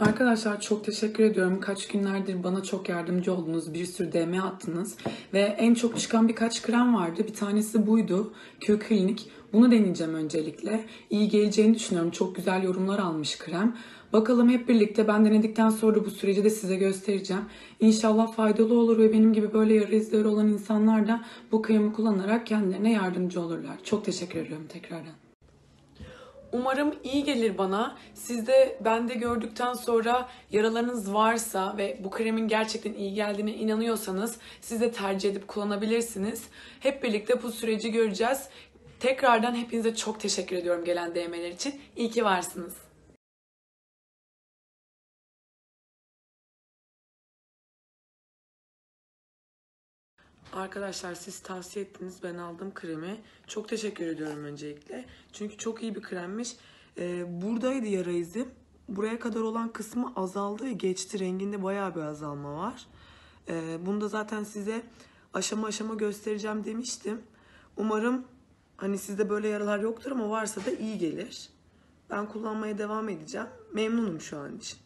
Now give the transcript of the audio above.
Arkadaşlar çok teşekkür ediyorum. Kaç günlerdir bana çok yardımcı oldunuz. Bir sürü DM attınız. Ve en çok çıkan birkaç krem vardı. Bir tanesi buydu. Q Klinik. Bunu deneyeceğim öncelikle. İyi geleceğini düşünüyorum. Çok güzel yorumlar almış krem. Bakalım hep birlikte ben denedikten sonra bu süreci de size göstereceğim. İnşallah faydalı olur ve benim gibi böyle yara izleri olan insanlar da bu kremi kullanarak kendilerine yardımcı olurlar. Çok teşekkür ediyorum tekrardan. Umarım iyi gelir bana. Siz de bende gördükten sonra yaralarınız varsa ve bu kremin gerçekten iyi geldiğine inanıyorsanız siz de tercih edip kullanabilirsiniz. Hep birlikte bu süreci göreceğiz. Tekrardan hepinize çok teşekkür ediyorum gelen DM'ler için. İyi ki varsınız. Arkadaşlar siz tavsiye ettiniz ben aldım kremi. Çok teşekkür ediyorum öncelikle. Çünkü çok iyi bir kremmiş. Ee, buradaydı yara izim. Buraya kadar olan kısmı azaldı geçti. Renginde bayağı bir azalma var. Ee, bunu da zaten size aşama aşama göstereceğim demiştim. Umarım hani sizde böyle yaralar yoktur ama varsa da iyi gelir. Ben kullanmaya devam edeceğim. Memnunum şu an için.